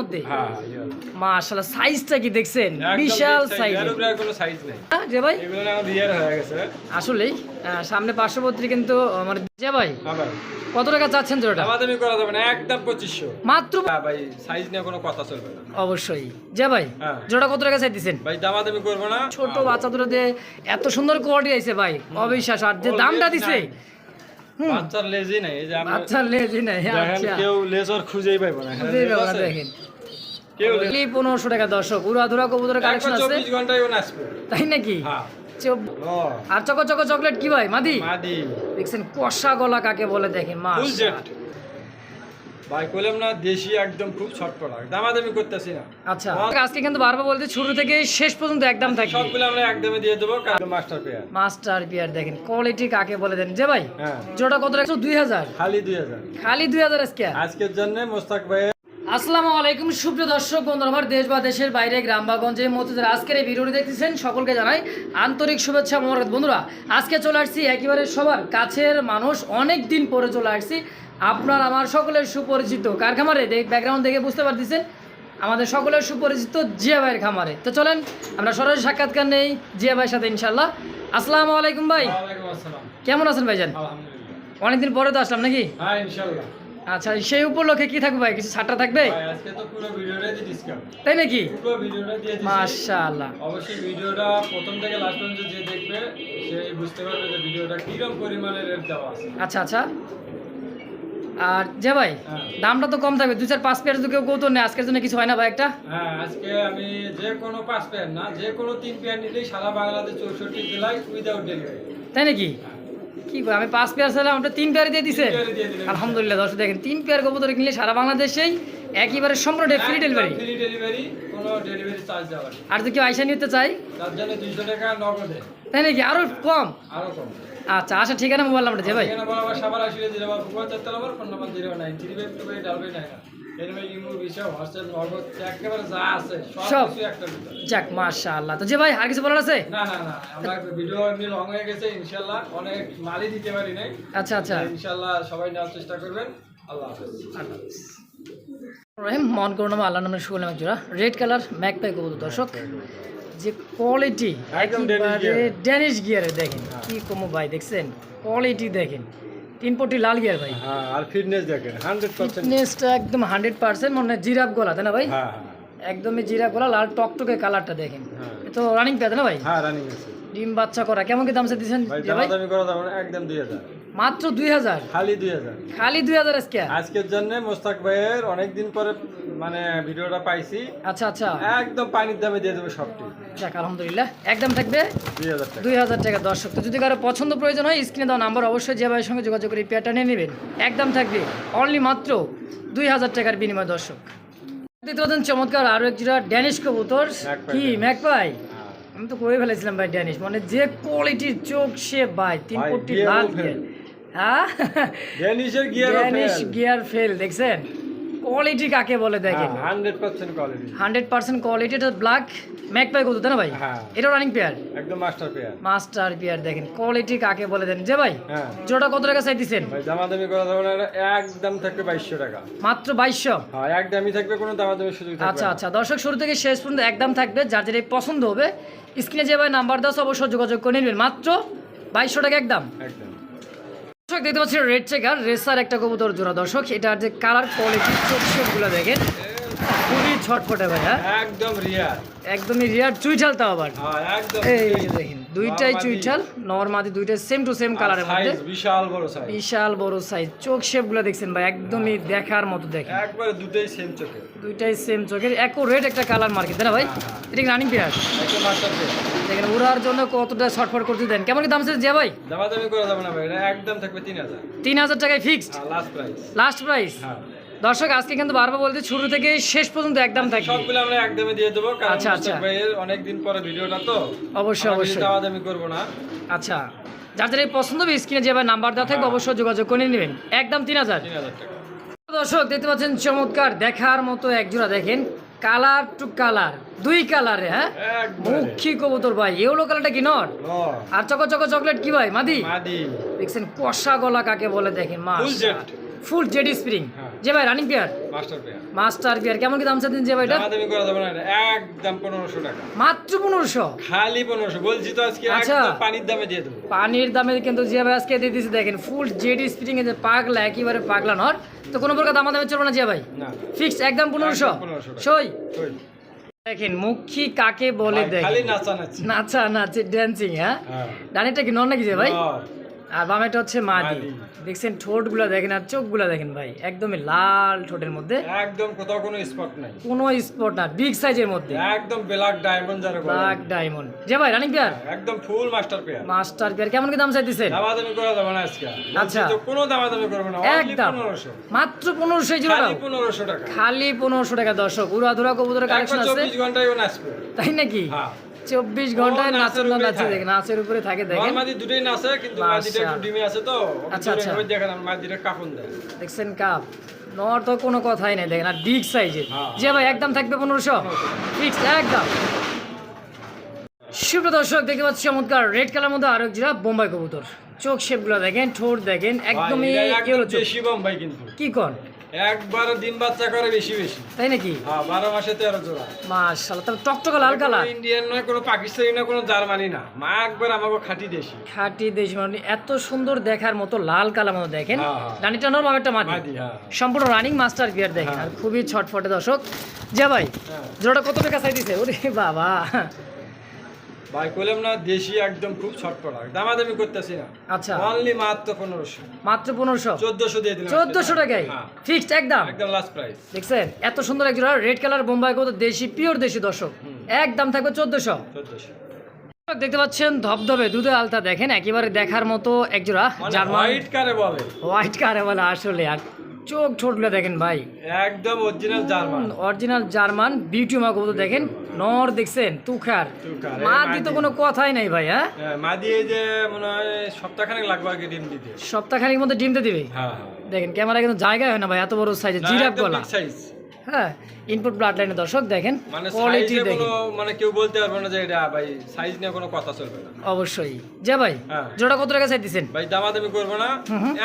মধ্যে? হ্যাঁ মাশাআল্লাহ সাইজটা কি দেখছেন? বিশাল সাইজ কোনো নেই। যে ভাই। এগুলো না আমাদের হয়ে গেছে। আসলেই সামনে পার্শ্ববর্তী কিন্তু আমার যে ভাই কত টাকা চাচ্ছেন জোড়াটা দামাদামি করা যাবে না একদম পঁচিশশো। মাত্র হ্যাঁ ভাই সাইজ নিয়ে কোনো কথা চলবে না। অবশ্যই। যে ভাই হ্যাঁ। জোড়া কত টাকা চাইতেছেন? ভাই দামাদামি করব না। ছোট বাচ্চা এত সুন্দর কোয়ালিটি আইছে ভাই অবিশ্বাস আর যে দামটা দিছে বাচ্চার লেজি নাই এই যে বাচ্চার লেজি নাই দেখেন আচ্ছা। কেউ লেজর খুঁজেই পাইবো না? দেখেন। পনেরোশো টাকা দর্শক উড়াধুরা কবুতরের কালেকশন আছে? চব্বিশ ঘন্টায় ও নাচবে। তাই নাকি? হ্যাঁ। চব- ও আর চকো চকো চকলেট কি ভাই? মাদি? মাদি। দেখছেন কষা গলা কাকে বলে দেখেন মা ভাই কইলাম না দেশি একদম খুব ছটপটা দামাদামি করতেছি না। আচ্ছা। আজকে কিন্তু বারবার বলতে শুরু থেকে শেষ পর্যন্ত একদম থাকবে। সবগুলো আমরা একদমে দিয়ে দেবো মাস্টার পেয়ার মাস্টার পিয়ার দেখেন কোয়ালিটি কাকে বলে দেন। যে ভাই হ্যাঁ। জোড়া কত রাখছো? দুই হাজার। খালি দুই হাজার। খালি দুই হাজার আজকে? আজকের জন্য মোস্তাক ভাই আসসালামু আলাইকুম সুপ্রিয় দর্শক বন্ধুরা আমার দেশ বা দেশের বাইরে গ্রাম বা গঞ্জে মধ্যে আজকের এই ভিডিওটি দেখতেছেন সকলকে জানাই আন্তরিক শুভেচ্ছা মোহরত বন্ধুরা আজকে চলে আসছি একেবারে সবার কাছের মানুষ অনেক দিন পরে চলে আসছি। আপনার আমার সকলের সুপরিচিত কার খামারে ব্যাকগ্রাউন্ড দেখে বুঝতে পারতেছেন আমাদের সকলের সুপরিচিত জিয়া ভাইয়ের খামারে। তো চলেন আমরা সরাসরি সাক্ষাৎকার নেই জিয়া ভাইয়ের সাথে ইনশাল্লাহ আসসালামু আলাইকুম ভাই। কেমন আছেন ভাইজান? আলহামদুলিল্লাহ। অনেকদিন পরে তো আসলাম নাকি? হ্যাঁ ইনশাল্লাহ আচ্ছা সেই উপলক্ষে কি থাকবে ভাই? কিছু ছাড়টা থাকবে? ভাই আজকে তো পুরো ভিডিওটাই ডিসকাউন্ট তাই নাকি? পুরো ভিডিওটা দিয়ে মাশাআল্লাহ। অবশ্যই ভিডিওটা প্রথম থেকে লাস্ট পর্যন্ত যে দেখবে সে বুঝতে পারবে যে ভিডিওটা কীরকম পরিমাণের রেট দেওয়া আছে। আচ্ছা আচ্ছা। আর যে ভাই হ্যাঁ। দামটা তো কম থাকবে। দু চার পাঁচ পেয়ার কেউ কৌতো নেই আজকের জন্য কিছু হয় না ভাই একটা? হ্যাঁ আজকে আমি যে কোনো পাঁচ পেয়ার না যে কোনো তিন পেয়ার নিলেই সারা বাংলাদেশ চৌষট্টি জেলায় উইদাউট ডেলিভারি তাই নাকি? কি করে আমি পাঁচ পেয়ার ছিলাম আমরা তিন পেয়ার দিয়ে দিছে। আলহামদুলিল্লাহ দর্শক দেখেন তিন পেয়ার কবুতর কিনলে সারা বাংলাদেশেই একইবারে সম্পূর্ণ ফ্রি ডেলিভারি। আর যদি কেউ আইসা নিতে চাই তাই নাকি? আরও কম? আরও আচ্ছা আচ্ছা ঠিকানা মোবাইল নাম্বার যে ভাই সব তো যে ভাই আর কিছু বলার আছে? না না না আমরা ভিডিও এমনি লং হয়ে গেছে ইনশাল্লাহ অনেক মালই দিতে পারি নাই। আচ্ছা আচ্ছা। ইনশাল্লাহ সবাই নেওয়ার চেষ্টা করবেন। আল্লাহ হাফেজ। রহিম মন করুন আল্লাহ নামের শুভ নামে জোড়া। রেড কালার ম্যাক পাই কবুতর। দর্শক যে কোয়ালিটি একদম ড্যানিশ গিয়ারে দেখেন কি কমো ভাই দেখছেন? কোয়ালিটি দেখেন। তিন পটি লাল গিয়ার ভাই। হ্যাঁ আর ফিটনেস দেখেন হান্ড্রেড পার্সেন্ট ফিটনেসটা একদম মনে হয় জিরাফ গলা তাই না ভাই? হ্যাঁ একদমই জিরাফ গলা লাল টকটকে কালারটা দেখেন। হ্যাঁ। তো রানিং না ভাই? হ্যাঁ রানিং আছে। ডিম বাচ্চা করা কেমন কি দাম সে দিচ্ছেন ভাই দামাদামি করা না একদম দুই হাজার। মাত্র দুই হাজার? খালি দুই হাজার। খালি দুই হাজার আজকে? আজকের জন্য মোস্তাক ভাইয়ের অনেকদিন পরে মানে ভিডিওটা পাইছি। আচ্ছা আচ্ছা। একদম পানির দামে দিয়ে দেবো সবটি। যাক আলহামদুলিল্লাহ। একদম থাকবে দুই হাজার টাকা। দর্শক। তো যদি কারও পছন্দ প্রয়োজন হয় স্ক্রিনে দেওয়া নাম্বার অবশ্যই যে ভাইয়ের সঙ্গে যোগাযোগ করে পেয়ারটা নিয়ে নেবেন। একদম থাকবে। অনলি মাত্র দুই হাজার টাকার বিনিময় দর্শক। দ্বিতীয় চমৎকার আরও এক জোড়া ড্যানিশ কবুতর। কি। ম্যাকপাই? হ্যাঁ। আমি তো করে ফেলেছিলাম ভাই ড্যানিশ মানে যে কোয়ালিটির চোখ সে ভাই তিন কোটি লাল গিয়ার হ্যাঁ? ড্যানিশের গিয়ার ড্যানিশ গিয়ার ফেল দেখছেন? কোয়ালিটি কাকে বলে দেখেন? Hundred percent quality hundred percent quality এটা ব্ল্যাক ম্যাকপাই কত তাই না ভাই? হ্যাঁ। এটা রানিং পেয়ার একদম মাস্টার পেয়ার মাস্টার পেয়ার দেখেন কোয়ালিটি কাকে বলে দেন যে ভাই হ্যাঁ। জোড়া কত টাকা চাই দিচ্ছেন ভাই দামাদামি করা যাবে না এটা একদম থাকবে বাইশশো টাকা। মাত্র বাইশশো? হ্যাঁ একদমই থাকবে কোনো দামাদামি সুযোগ থাকবে আচ্ছা আচ্ছা দর্শক শুরু থেকে শেষ পর্যন্ত একদম থাকবে যার যেটা পছন্দ হবে। স্ক্রিনে যে ভাই নাম্বার দাও অবশ্যই যোগাযোগ করে নেবেন। মাত্র বাইশশো টাকা একদম। একদম। দর্শক দেখতে পাচ্ছি রেড চেকার রেসার একটা কবুতর জোড়া। দর্শক এটার যে কালার কোয়ালিটি চোখ শেপগুলো দেখেন। খুবই ছটফটে ভাই হ্যাঁ একদম রিয়ার একদমই রিয়ার চুইঠাল তাও আবার। হ্যাঁ এই দেখেন দুইটাই। চুইঠাল নর্মাদি দুইটাই সেম টু সেম কালারের মধ্যে। বিশাল বড় সাইজ বিশাল বড় সাইজ চোখ শেপগুলো দেখছেন ভাই একদমই দেখার মতো দেখেন। একবারে দুটোই সেম চোখে দুইটাই সেম চোখের একো রেড একটা কালার মার্কেট তাই না ভাই? এটা রানিং পেয়ার একদম দেখেন ওরার জন্য কতটা শর্টফট করতে দেন? কেমন কি দাম আছে যে ভাই? দামাদামি করা যাবে না ভাই এটা একদম থাকবে তিন হাজার। তিন হাজার টাকায় fixed last price last price হ্যাঁ। দর্শক আজকে কিন্তু বারবার বলতে শুরু থেকে শেষ পর্যন্ত একদম থাকবে। সবগুলো আমরা একদমে দিয়ে দেবো আচ্ছা, আচ্ছা। ভাইয়ের অনেকদিন পরে ভিডিওটা তো অবশ্যই অবশ্যই। দামাদামি করব না। আচ্ছা যার যার পছন্দ হবে স্ক্রিনে যে নাম্বার দেওয়া থাকবে হ্যাঁ। অবশ্যই যোগাযোগ করে নেবেন। একদম তিন হাজার। দর্শক দেখতে পাচ্ছেন চমৎকার দেখার মতো একজোড়া দেখেন। কালার টু কালার দুই কালারে হ্যাঁ? মুখী কবুতর ভাই এগুলো কালারটা কি নট আর চকো চকো চকলেট কি ভাই? মাদি? মাদি। দেখছেন কষা গলা কাকে বলে দেখেন মা ফুল জেড স্প্রিং। হ্যাঁ। যে ভাই running pair master pair master pair কেমন কি দাম চাচ্ছেন যে ভাই এটা দামাদামি করা যাবে না একদম পনেরোশো টাকা। মাত্র পনেরোশো? খালি পনেরোশো। বলছি তো আজকে আচ্ছা। একদম পানির দামে দিয়ে দেবো। পানির দামে কিন্তু যে ভাই আজকে দিয়ে দিচ্ছে দেখেন ফুল জেডি স্পিটিং এ যে পাগলা একেবারে পাগলা নর। তো কোনো প্রকার দামা দামে চলবে না যে ভাই? না। ফিক্স একদম পনেরোশো? একদম 1500 টাকা। সই। দেখেন মুখী কাকে বলে দেখেন। খালি নাচা নাচি নাচা নাচে ড্যান্সিং হ্যাঁ? হ্যাঁ। ডানিটা কি নর নাকি যে ভাই? আর বামেটা হচ্ছে মাদি। দেখছেন ঠোঁটগুলো দেখেন আর চোখগুলো দেখেন ভাই। একদমই লাল ঠোঁটের মধ্যে। একদম কোথাও কোনো স্পট নাই। কোনো স্পট না বিগ সাইজের মধ্যে। একদম ব্ল্যাক ডায়মন্ড যারা বলে। ব্ল্যাক ডায়মন্ড যে ভাই রানিং পেয়ার একদম full master pair master pair কেমন কি দাম চাইতেছেন? দামাদামি করা যাবে না আজকে। আচ্ছা। তো কোনো দামাদামি করবে না একদম। পনেরোশো। মাত্র পনেরোশো জোড়া খালি পনেরোশো টাকা। খালি পনেরোশো টাকা দর্শক। উড়াধুরা কবুতরের কালেকশন আছে? চব্বিশ ঘন্টায় ও নাচবে। তাই নাকি? হ্যাঁ। চব্বিশ ঘন্টায় নাচের নাচে দেখে নাচের উপরে থাকে দেখেন। মাদি দুটোই নাচে কিন্তু মাদিটা একটু ডিমে আছে তো আচ্ছা, আচ্ছা। দেখেন মাদিটা কাফন দেয়। দেখছেন কাপ। নর তো কোনো কথাই নেই দেখেন আর বিগ সাইজের। যে ভাই একদম থাকবে পনেরোশো? ফিক্স একদম। সুপ্র দর্শক দেখতে পাচ্ছি চমৎকার রেড কালার মধ্যে আরেক জোড়া বোম্বাই কবুতর। চোখ শেপগুলো দেখেন ঠোঁট দেখেন একদমই ভাই, কিন্তু। কি একবার বাচ্চা করে বেশি বেশি। তাই নাকি? হ্যাঁ বারো মাসে তেরো জোড়া। মাশাআল্লাহ তবে টকটকা লাল। কালার ইন্ডিয়ান নয় কোনো পাকিস্তানি না কোনো জার্মানি না। মা একবার আমাকে খাঁটি দেশি। খাঁটি দেশি মানে এত সুন্দর দেখার মতো লাল কালার মতো দেখেন। হ্যাঁ, হ্যাঁ। রানিটা বাবারটা মাটি। হ্যাঁ হ্যাঁ। সম্পূর্ণ রানিং মাস্টার বিয়ার দেখেন। হ্যাঁ। আর খুবই ছটফটে দর্শক। যা ভাই হ্যাঁ। জোড়াটা কত টাকা চাই দিছে ওরে বাবা। ভাই কইলাম না দেশি একদম খুব ছটপটা দামাদামি করতেছি না। আচ্ছা। অনলি মাত্র পনেরোশো। মাত্র পনেরোশো? চোদ্দশো দিয়ে দিলাম চোদ্দশো টাকায়? হ্যাঁ। ফিক্সড একদম? একদম লাস্ট প্রাইস দেখছেন? এত সুন্দর এক জোড়া রেড কালার বোম্বাই কত দেশি পিওর দেশি দর্শক। একদম থাকবে চোদ্দশো। চোদ্দশো। দেখতে পাচ্ছেন ধবধবে দুধে আলতা দেখেন একেবারে দেখার মতো এক জোড়া মানে জার্মান। হোয়াইট কারে বলে। হোয়াইট কারে বলে আসলে। আর চোখ ঠোঁটগুলো দেখেন ভাই। একদম original German. Original German beauty মা কবুতর দেখেন নর দেখছেন তুখার। মাদি তো কোনো কথাই নাই ভাই হ্যাঁ? মা মাদি এই যে মনে হয় সপ্তাহখানেক লাগবে আগে ডিম দিতে। সপ্তাহখানেক মধ্যে ডিমটা দিবে? হ্যাঁ হ্যাঁ। দেখেন ক্যামেরা কিন্তু জায়গায় হয় না ভাই এত বড় সাইজের জিরাফ গলা। size। হ্যাঁ ইনপুট ব্লাড লাইনে দর্শক দেখেন মানে কোয়ালিটি দেখেন। মানে কেউ বলতে পারবে না যে এটা ভাই সাইজ নিয়ে কোনো কথা চলবে না। অবশ্যই। যা ভাই হ্যাঁ। জোড়া কত টাকা চাইতেছেন ভাই দামাদামি করব না।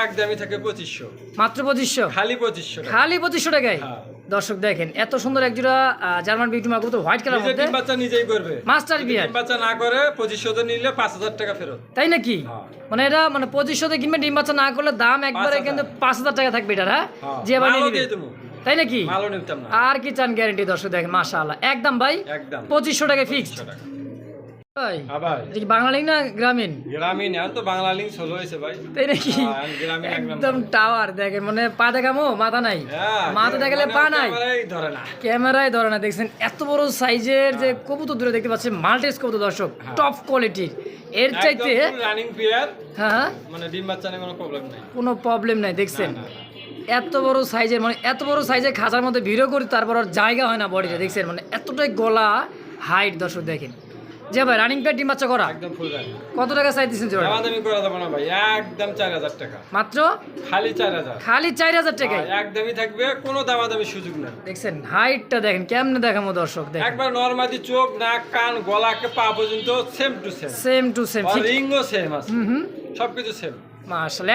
এক দামি থাকে পঁচিশশো। মাত্র পঁচিশশো? খালি পঁচিশশো টাকা। খালি পঁচিশশো টাকায়? হ্যাঁ। দর্শক দেখেন এত সুন্দর এক জোড়া জার্মান বিউটি কবুতর হোয়াইট কালার মধ্যে। বাচ্চা নিজেই করবে। মাস্টার বিয়ার বাচ্চা না করে পঁচিশশো নিলে পাঁচ হাজার টাকা ফেরত। তাই নাকি? হ্যাঁ। মানে এটা মানে পঁচিশশোতে কিনবে ডিম বাচ্চা না করলে দাম একবারে কিন্তু পাঁচ হাজার টাকা থাকবে এটা হ্যাঁ? হ্যাঁ। যে নিবে। দেবো। তাই নাকি? মালও নিতাম না। আর কি চান গ্যারেন্টি দর্শক দেখেন মাশাআল্লাহ। একদম ভাই একদম। পঁচিশশো টাকা ফিক্সড 2500 ভাই হ্যাঁ ভাই এটা কি বাংলা লিঙ্ক না গ্রামীণ? গ্রামীণ এখন তো বাংলা লিঙ্ক ষোলো হয়েছে ভাই। তাই নাকি? হ্যাঁ, একদম টাওয়ার দেখেন মানে পা দেখামো? মাথা নাই? হ্যাঁ, মাথা দেখালে পা নাই? ক্যামেরাই ধরে না। ক্যামেরায় ধরে না দেখছেন এত বড় সাইজের যে কবুতর দূরে দেখতে পাচ্ছেন মাল্টেস কবুতর দর্শক হ্যাঁ। টপ কোয়ালিটির এর চাইতে রানিং প্লেয়ার হ্যাঁ হ্যাঁ। মানে ডিম বাচ্চা কোনো প্রবলেম নাই। কোনো প্রবলেম নাই দেখছেন। এত বড় সাইজের মানে এত বড় সাইজের খাঁচার মধ্যে ভিডিও করি তারপর আর জায়গা হয় না বডিতে দেখছেন? মানে এতটাই গলা হাইট দর্শক দেখেন। যে ভাই রানিং প্যাড ডিম বাচ্চা করা? একদম ফুল রানিং কত টাকা চাইতেছেন জোড়া দামাদামি করা যাবে না ভাই একদম চার হাজার টাকা। মাত্র? খালি চার হাজার। খালি চার হাজার টাকায়? আর একদমই থাকবে কোনো দামাদামি সুযোগ নেই। দেখছেন হাইটটা দেখেন কেমনে দেখামো দর্শক দেখেন। একবার নর্মালি চোখ নাক কান গলাকে পা পর্যন্ত same to same same to same রিংও same আছে। হুম হুম। সবকিছু সেম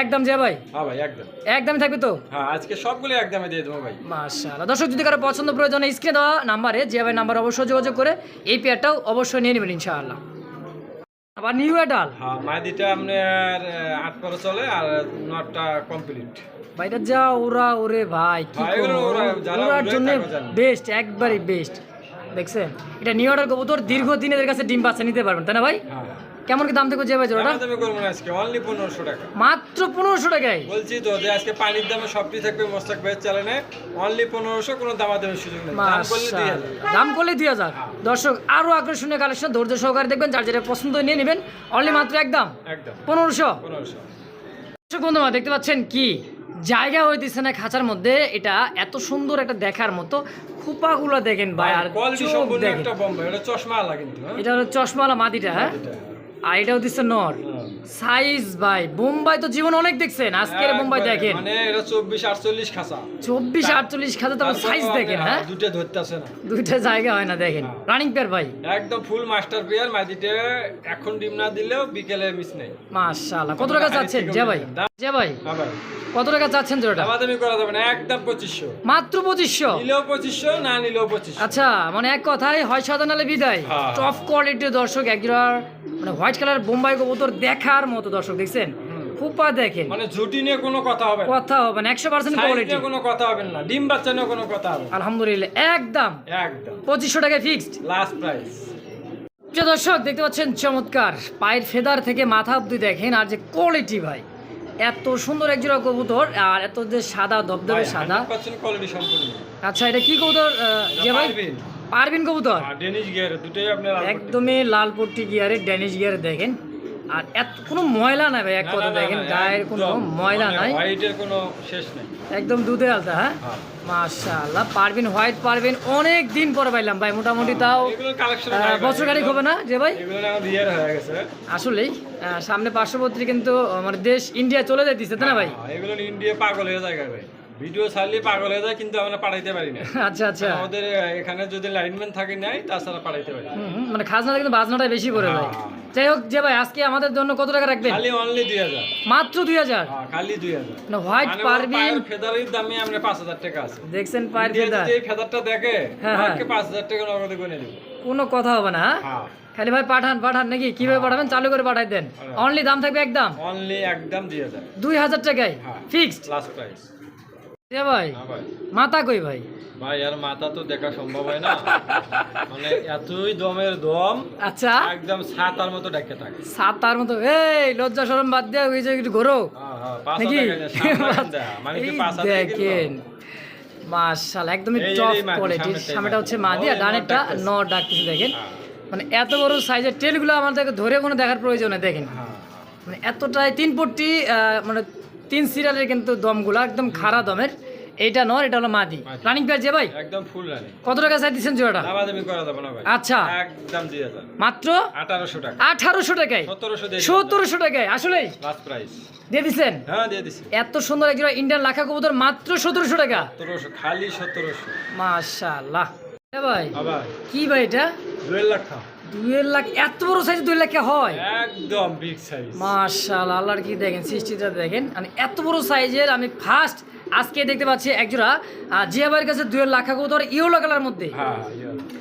একদম যে ভাই? হ্যাঁ ভাই একদম। একদম থাকবে তো? হ্যাঁ আজকে সবগুলো একদমে দিয়ে দেবো ভাই। মার্শাল দর্শক যদি কারও পছন্দ প্রয়োজন স্ক্রিনে দেওয়া নাম্বারে যে ভাই নাম্বার অবশ্যই যোগাযোগ করে এই পেয়ারটাও অবশ্যই নিয়ে নেবেন ইনশাআল্লাহ। আবার নিউ হ্যাঁ মাদিটা আপনার আট পরে চলে আর নটটা কমপ্লিট ভাইটা যা ওরা ওরে ভাই কি ওরার জন্য বেস্ট একবারই বেস্ট দেখছেন? এটা নিউ অর্ডার কবুতর দীর্ঘদিন এদের কাছে ডিম বাচ্চা নিতে পারবেন তাই না ভাই? কেমন কি দাম থেকে যে ভাই জোড়াটা? দামাদামি করব না আজকে অনলি পনেরোশো টাকা। মাত্র পনেরোশো টাকায়? বলছি তো যে আজকে পানির দামে সবটি থাকবে মোস্তাক ভাইয়ের চ্যানেলে অনলি পনেরোশো কোনো দামাদামের সুযোগ নেই। দাম করলে দুই মাশাআল্লাহ। হাজার দাম করলে দুই হাজার দর্শক আরও আকর্ষণীয় কালেকশন ধৈর্য সহকারে দেখবেন যার যেটা পছন্দ নিয়ে নেবেন। অনলি মাত্র একদম একদম। পনেরোশো? পনেরোশো। দর্শক বন্ধুরা দেখতে পাচ্ছেন কি? জায়গা হইতেছে না খাঁচার মধ্যে এটা এত সুন্দর একটা দেখার মতো। খুপাগুলো দেখেন ভাই আর কোয়ালিটি সম্পূর্ণ দেখেন। একটা বোম্বাই এটা চশমা আলা কিন্তু হ্যাঁ? এটা হলো চশমালা মাদিটা হ্যাঁ। আর এটা হচ্ছে নর। সাইজ ভাই বোম্বাই তো জীবন অনেক দেখছেন আজকের বোম্বাই দেখেন। মানে এটা চব্বিশ আটচল্লিশ খাসা চব্বিশ আটচল্লিশ খাতে তো তারপরে সাইজ দেখেন হ্যাঁ? দুটো ধরতেছে না। দুইটা জায়গা হয় না দেখেন। হ্যাঁ। রানিং পেয়ার ভাই। একদম ফুল মাস্টার মাটিতে এখন ডিম না দিলেও বিকেলে মিস নেই। মাশাআল্লাহ। কত টাকা চাচ্ছেন? ভাই। হ্যাঁ ভাই। কত টাকা চাচ্ছেন জোড়াটা? দামাদামি করা যাবে না একদম পঁচিশশো। মাত্র পঁচিশশো? নিলেও পঁচিশশো না নিলেও পঁচিশশো। আচ্ছা মানে এক কথায় হয় সাদা নালে বিদায়। হ্যাঁ। টপ কোয়ালিটির দর্শক একজোড়ার মানে হোয়াইট কালার বোম্বাই কবুতর দেখার মতো দর্শক দেখছেন? ফুপা দেখেন। মানে ঝুটি নিয়ে কোনো কথা হবে কথা হবে না একশো পার্সেন্ট কোয়ালিটি কোনো কথা হবে না ডিম বাচ্চা নিয়ে কোনো কথা হবে আলহামদুলিল্লাহ একদম। একদম। পঁচিশশো টাকায় ফিক্সড লাস্ট প্রাইস প্রিয় দর্শক দেখতে পাচ্ছেন চমৎকার। পায়ের ফেদার থেকে মাথা অব্দি দেখেন আর যে কোয়ালিটি ভাই এত সুন্দর একজোড়া কবুতর আর এত যে সাদা দবদবে সাদা। কোয়ালিটি সম্পূর্ণ। আচ্ছা এটা কি কবুতর যে ভাই? পারবিন। কবুতর? দুটোই আপনার একদমই লাল পট্টি গিয়ারে ড্যানিশ গিয়ারে দেখেন। আর এত কোনো ময়লা নাই ভাই এক কথা দেখেন গায়ের কোনো ময়লা মানে নাই। কোনো শেষ নেই। একদম দুধে আলতা হ্যাঁ? হ্যাঁ। মাশাআল্লাহ পারবিন হোয়াইট পারবিন অনেক দিন পরে পাইলাম ভাই মোটামুটি তাও কালেকশন আহ, বছর গাড়ি হবে না যে ভাই? হয়ে আসলেই সামনে পার্শ্ববর্তী কিন্তু আমার দেশ ইন্ডিয়া চলে যাইতেছে তাই না ভাই? হ্যাঁ, এগুলো ইন্ডিয়া পাগল হয়ে যায় ভাই। ভিডিও ছাড়লে পাগল হয়ে যায় কিন্তু আমরা পাঠাইতে পারি না। আচ্ছা আচ্ছা। আমাদের এখানে যদি লাইনম্যান থাকে নাই তাছাড়া পাঠাইতে পারি মানে খাজনাটা কিন্তু বাজনাটাই বেশি পড়ে ভাই হ্যাঁ। যাই হোক যে ভাই আজকে আমাদের জন্য কত টাকা রাখবেন? খালি অনলি দুই হাজার। মাত্র দুই হাজার? হ্যাঁ, খালি দুই হাজার। না হোয়াইট পারবিন ফেদারের দামে আমরা পাঁচ হাজার টাকা আছে। দেখছেন পায়ের ফেদার। যদি এই ফেদারটা দেখে হ্যাঁ, হ্যাঁ। আমাকে পাঁচ হাজার টাকা নগদে করে দেবো কোনো কথা হবে না খালি ভাই পাঠান পাঠান নাকি? কীভাবে পাঠাবেন? চালু করে পাঠাই দেন। অনলি দাম থাকবে একদম? অনলি একদম দুই হাজার। দুই হাজার টাকায়। ফিক্সড লাস্ট প্রাইস ভাই মাথা কই ভাই? ভাই আর মাথা তো দেখা সম্ভব হয় না। মানে এতই দমের দম আচ্ছা। একদম ছাতার মতো ডেকে থাকে। সাতার মতো এই লজ্জা শরম বাদ দিয়ে ওই যে একটু ঘোরো। হ্যাঁ, হ্যাঁ, নাকি। মানে দেখেন? একদমই টপ সামনেটা হচ্ছে মাদি আর ডানেরটা। নর ডাকতেছে দেখেন। হ্যাঁ, মানে এত বড় সাইজের টেলগুলো আমাদেরকে ধরে কোনো দেখার প্রয়োজন নেই দেখেন মানে এতটাই তিন পট্টি আহ, মানে তিন সিরিয়ালের কিন্তু দমগুলো একদম খাড়া দমের। এইটা নর এটা হলো মাদি। রানিং পেয়ার যে ভাই? একদম ফুল রানি কত টাকা চাই দিচ্ছেন জোড়াটা? দামাদামি করা যাবে না ভাই। আচ্ছা। একদম দুই হাজার মাত্র? আঠারোশো টাকা। আঠারোশো টাকায়? সতেরোশো দিয়ে সত্তরশো টাকায়? আসলেই? লাস্ট প্রাইস দিয়ে দিচ্ছেন হ্যাঁ দিয়ে দিছি। এত সুন্দর একজন ইন্ডিয়ান লাখা কবুতর মাত্র সতেরোশো টাকা। সতেরোশো খালি সতেরোশো। মাশাআল্লাহ। এ ভাই আবার। কি ভাই এটা? দুয়ের লাখ। খাও। দুই লাখ এত বড় সাইজ দুই লাখ হয়? একদম বিগ সাইজ মাশাআল্লাহ আল্লাহর কি দেখেন সৃষ্টিটা দেখেন। মানে এত বড় সাইজের আমি ফার্স্ট আজকে দেখতে পাচ্ছি একজোড়া জিয়া ভাইয়ের কাছে দুয়ের লাখা কবুতর ইয়েলো কালার মধ্যে। হ্যাঁ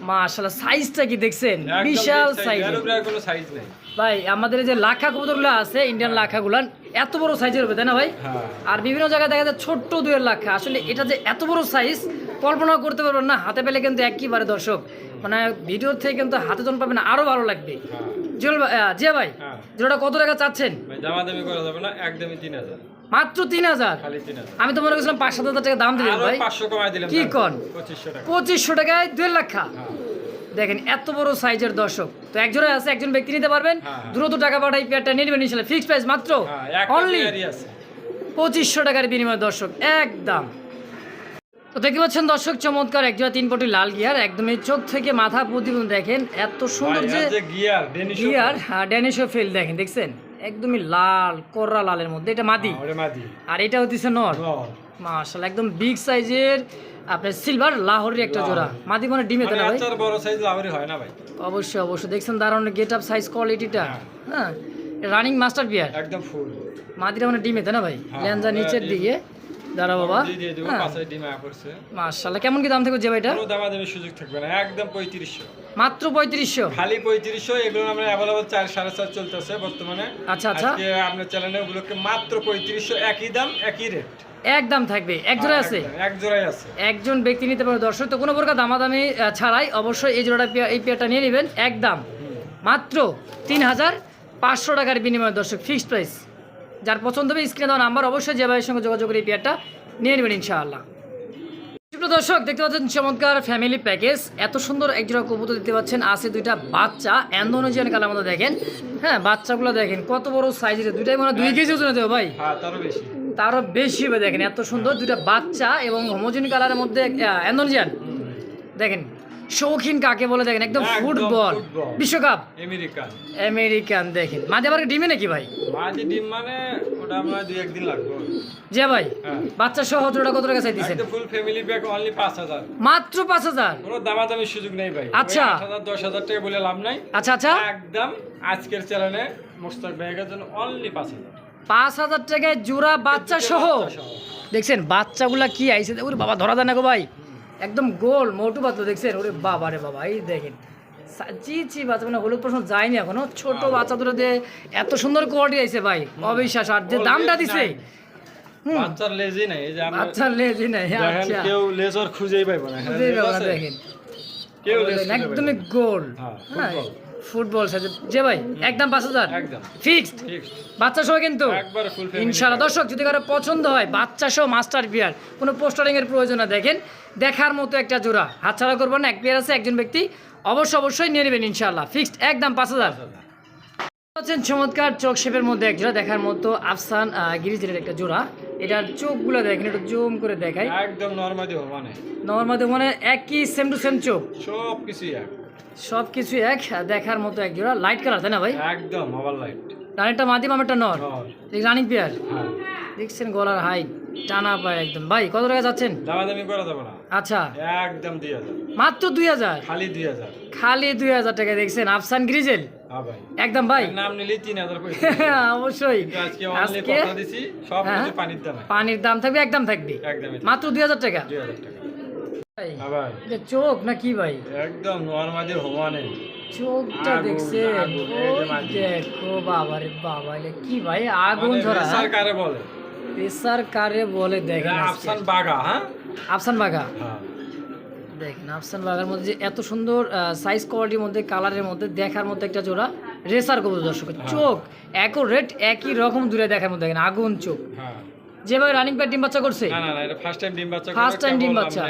মাশাআল্লাহ সাইজটা কি দেখছেন? বিশাল সাইজ এর কোনো সাইজ নেই। ভাই আমাদের যে লাখা কবুতরগুলো আছে ইন্ডিয়ান লাখাগুলো এত বড় সাইজের হবে তাই না ভাই? হ্যাঁ। আর বিভিন্ন জায়গায় দেখা যায় ছোট্ট দুয়ের লাখা। আসলে এটা যে এত বড় সাইজ কল্পনা করতে পারবেন না হাতে পেলে কিন্তু একইবারে দর্শক মানে ভিডিওর থেকে কিন্তু হাতে জন পাবেন আরও ভালো লাগবে। জুয়েল জিয়া ভাই হ্যাঁ। যেটা কত টাকা চাচ্ছেন? ভাই দামাদামি করা যাবে না একদমই তিন হাজার। মাত্র তিন হাজার? আমি তো মনে করছিলাম পাঁচ সাত হাজার টাকা দাম দিলেন ভাই। কি দাম। কন? পঁচিশশো টাকা। পঁচিশশো টাকায় দুই লাখা হ্যাঁ। দেখেন এত বড় সাইজের দর্শক। তো একজনে আছে একজন ব্যক্তি নিতে পারবেন। হ্যাঁ। দ্রুত টাকা পাঠাই পেয়ারটা নিয়ে নেবেন ফিক্সড প্রাইস মাত্র? অনলি আছে। পঁচিশশো টাকার বিনিময় দর্শক একদম। দেখতে পাচ্ছেন দর্শক চমৎকার একজোড়া তিন পটি লাল গিয়ার। একদমই চোখ থেকে মাথা প্রতিবন্ধ দেখেন এত সুন্দর যে গিয়ার গিয়ার ড্যানিশো ফিল দেখেন দেখছেন? একদমই লাল কররা লালের মধ্যে এটা মাদি। মাদি। আর এটা হচ্ছে নর। মাশাল একদম বিগ সাইজের আপনার সিলভার লাহোরের একটা জোড়া। মাদি মানে ডিমে তো মানে না ভাই। বড় সাইজ লাভারি হয় না ভাই। অবশ্যই অবশ্যই। দেখছেন দারুণ গেট আপ সাইজ কোয়ালিটিটা হ্যাঁ রানিং মাস্টার বিয়ার একদম ফুল মাদিটা মানে ডিমে তো না ভাই? হ্যাঁ, নিচের দিকে। দাঁড়া বাবা। দেবো হ্যাঁ। মাশাল্লাহ কেমন কি দাম থাকবে যে ভাইটা? কোনো দামাদামি সুযোগ থাকবে না একদম পঁয়ত্রিশশো। মাত্র পঁয়ত্রিশশো? খালি পঁয়ত্রিশশো এগুলো আমরা অ্যাভেলেবল চার সাড়ে চার চলতেছে বর্তমানে। আচ্ছা আচ্ছা। আপনার চ্যানেলে ওগুলোকে মাত্র পঁয়ত্রিশশো একই দাম একই রেট এক দাম থাকবে এক জোড়া আছে? এক জোড়াই আছে। একজন ব্যক্তি নিতে পারে দর্শক তো কোনো প্রকার দামাদামি ছাড়াই অবশ্যই এই জোড়াটা পেয়া- এই পেয়ারটা নিয়ে নেবেন এক দাম। মাত্র তিন হাজার পাঁচশো টাকার বিনিময়ে দর্শক ফিক্সড প্রাইস যার পছন্দ হবে স্ক্রিনে দেওয়া নাম্বার অবশ্যই যে ভাইয়ের সঙ্গে যোগাযোগ করে এই পেয়ারটা নিয়ে নেবেন ইনশাআল্লাহ। দর্শক দেখতে পাচ্ছেন চমৎকার ফ্যামিলি প্যাকেজ এত সুন্দর একজোড়া কবুতর দেখতে পাচ্ছেন। আছে দুইটা বাচ্চা। অ্যান্ডোনেজিয়ান কালার মধ্যে দেখেন। হ্যাঁ বাচ্চাগুলো দেখেন কত বড় সাইজের দুইটাই মানে দুই কেজি ওজন হবে ভাই? হ্যাঁ তারও বেশি। তারও বেশি হবে দেখেন এত সুন্দর। দুইটা বাচ্চা এবং হোমোজিন কালারের মধ্যে অ্যান্ডোনেজিয়ান। দেখেন শৌখিন কাকে বলে দেখেন? একদম ফুটবল। বিশ্বকাপ? আমেরিকান। আমেরিকান দেখেন। মাঝে আবার ডিমে নাকি ভাই? মাঝে ডিম মানে ওটা আমরা দুই একদিন লাগবে। যে ভাই হ্যাঁ। বাচ্চা সহ জোড়া কত টাকা চাইতেছেন? একদম ফুল ফ্যামিলি প্যাক অনলি পাঁচ হাজার। মাত্র পাঁচ হাজার? কোনো দামাদামির সুযোগ নেই ভাই। আচ্ছা। ওই আট হাজার দশ হাজার টাকা বলে লাভ নাই। আচ্ছা আচ্ছা। একদম আজকের চ্যানেলে মোস্তাক ভাইয়ের জন্য অনলি পাঁচ হাজার। পাঁচ হাজার টাকায় জোড়া বাচ্চা সহ? দেখছেন বাচ্চাগুলা কি আইছে? ওরে বাবা ধরা দেয় না গো ভাই। একদম গোল মোটু পাতলো দেখছেন? ওরে বাবা রে বাবা এই দেখেন। জি জি বাচ্চা মানে হলুদ প্রশ্ন যায়নি এখনও। ছোট বাচ্চা দুটো দিয়ে এত সুন্দর কোয়ালিটি আইছে ভাই অবিশ্বাস আর যে দামটা দিছে হুম। বাচ্চার লেজই নাই এই যে আমরা আচ্ছা লেজি নাই আচ্ছা। কেউ লেজর খুঁজেই পাইবো না। এখানে খুবই লেজ ভালো আছে? দেখেন। কেউ লেজ একদমই গোল হ্যাঁ, হ্যাঁ। ফুটবল। সাজে যে ভাই একদম পাঁচ হাজার? ফিক্সড? বাচ্চা সহ কিন্তু। ইনশাল্লাহ ইনশাআল্লাহ। দর্শক যদি কারও পছন্দ হয় বাচ্চা সহ মাস্টার বিয়ার কোনো পোস্টারিংয়ের প্রয়োজন না। দেখেন দেখার মতো একটা জোড়া। হাতছাড়া করবেন না এক পেয়ার আছে একজন ব্যক্তি। অবশ্য অবশ্যই নিয়ে নেবেন ইনশাল্লাহ ফিক্সড একদম পাঁচ হাজার। হচ্ছেন চমৎকার চোখ শেপের মধ্যে এক জোড়া দেখার মতো আফসান গিরিজের একটা জোড়া। এটার চোখগুলো দেখেন একটু জুম করে দেখাই। একদম নর্মালি মানে নর্মাল মানে একই সেম টু সেম চোখ। সব কিছুই এক। সব কিছু এক দেখার মতো এক জোড়া। লাইট কালার তাই না ভাই? একদম মোবাইল লাইট রানিটা মাধ্যম আমারটা নর? Running pair? হ্যাঁ। দেখছেন গলার হাইট টানা পায় একদম। ভাই কত টাকা যাচ্ছেন? দামাদামি করা যাবে না। আচ্ছা। একদম দুই হাজার। মাত্র দুই হাজার? খালি দুই হাজার। খালি দুই হাজার টাকা দেখছেন আফসান গ্রিজেল একদম ভাই। নাম নিলেই তিন হাজার অবশ্যই। আজকে সব হ্যাঁ। পানির দামে। পানির দাম থাকবে একদম থাকবে। মাত্র দুই হাজার টাকা। হ্যাঁ চোখ না কি ভাই? একদম নর্মালি চোখটা মাটি। দেখো বাবা রে বাবা কি ভাই? আগুন মানে ধরা কারে বলে? প্রেসার কারে বলে দেখেন আফসান বাগা হ্যাঁ? আফসান বাগা হ্যাঁ। দেখেন আফসান বাগার মধ্যে যে এত সুন্দর সাইজ কোয়ালিটির মধ্যে কালারের মধ্যে দেখার মধ্যে একটা জোড়া রেসার কবুতর দর্শক চোখ একও রেট একই রকম দূরে দেখার মধ্যে দেখেন আগুন চোখ। হ্যাঁ। যেভাবে রানিং প্যাড ডিম বাচ্চা করছে? না না না এটা ফার্স্ট টাইম ডিম বাচ্চা First করে, ডিম বাচ্চা।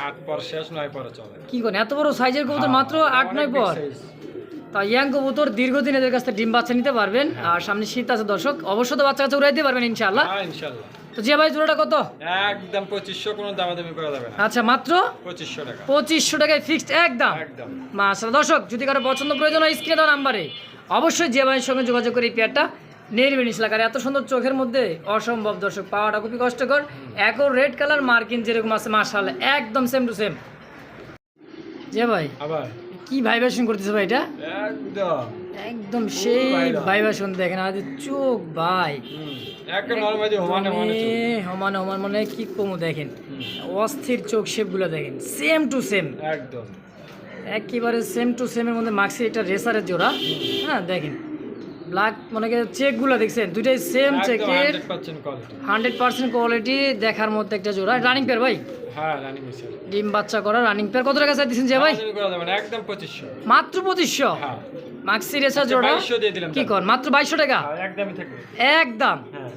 আপনার পর শেষ নয় পরে চলে। কি করেন এত বড় সাইজের কবুতর মাত্র আট অনেক নয় big পর? size। তা ইয়াং কবুতর দীর্ঘদিন এদের কাছ থেকে ডিম বাচ্চা নিতে পারবেন আর সামনে শীত আছে দর্শক অবশ্য তো বাচ্চা কাছে উড়াই দিতে পারবেন ইনশাআল্লাহ। হ্যাঁ ইনশাল্লাহ তো যে ভাই জোড়াটা কত? একদম পঁচিশশো কোনো দামাদামি করা যাবে না। আচ্ছা মাত্র? পঁচিশশো টাকা। পঁচিশশো টাকায় ফিক্সড একদম? একদম। মাসাল দর্শক যদি কারও পছন্দ প্রয়োজন হয় স্ক্রিনে দেওয়া নাম্বারে অবশ্যই ভাইয়ের সঙ্গে যোগাযোগ করে এই পেয়ারটা ইসলাকার এত সুন্দর চোখের মধ্যে অসম্ভব দর্শক পাওয়াটা খুবই কষ্টকর। একও রেড কালার মার্কিন যেরকম আছে মার্শাল একদম সেম টু সেম যে ভাই আবার? কি ভাইব্রেশন করতেছে ভাই এটা? একদম। একদম সেই ভাইরা। ভাইব্রেশন দেখেন আমাদের চোখ ভাই। সমান সমান মানে কি কমু দেখেন? অস্থির চোখ শেপগুলো দেখেন। সেম টু সেম একদম। একেবারে সেম টু সেমের মধ্যে একটা রেসারের জোড়া। হ্যাঁ দেখেন। ব্ল্যাক মনে চেকগুলো দেখছেন? দুইটাই সেম চেকের হান্ড্রেড পার্সেন্ট কোয়ালিটি দেখার মধ্যে একটা জোড়া। রানিং পেয়ার ভাই? হ্যাঁ ডিম বাচ্চা করা রানিং পেয়ার কত টাকা চাইতেছেন যে ভাই? একদম পঁচিশশো। মাত্র পঁচিশশো? রেসার জোড়া? কি কর মাত্র বাইশশো টাকা? হ্যাঁ, একদম। হ্যাঁ।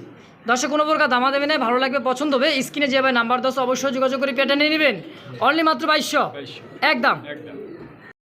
কোনো প্রকার দামা দেবে না ভালো লাগবে পছন্দ হবে। স্ক্রিনে যেভাবে নাম্বার দশ অবশ্যই যোগাযোগ করে পেটে নিয়ে নিবেন। অনলি মাত্র বাইশশো। একদম।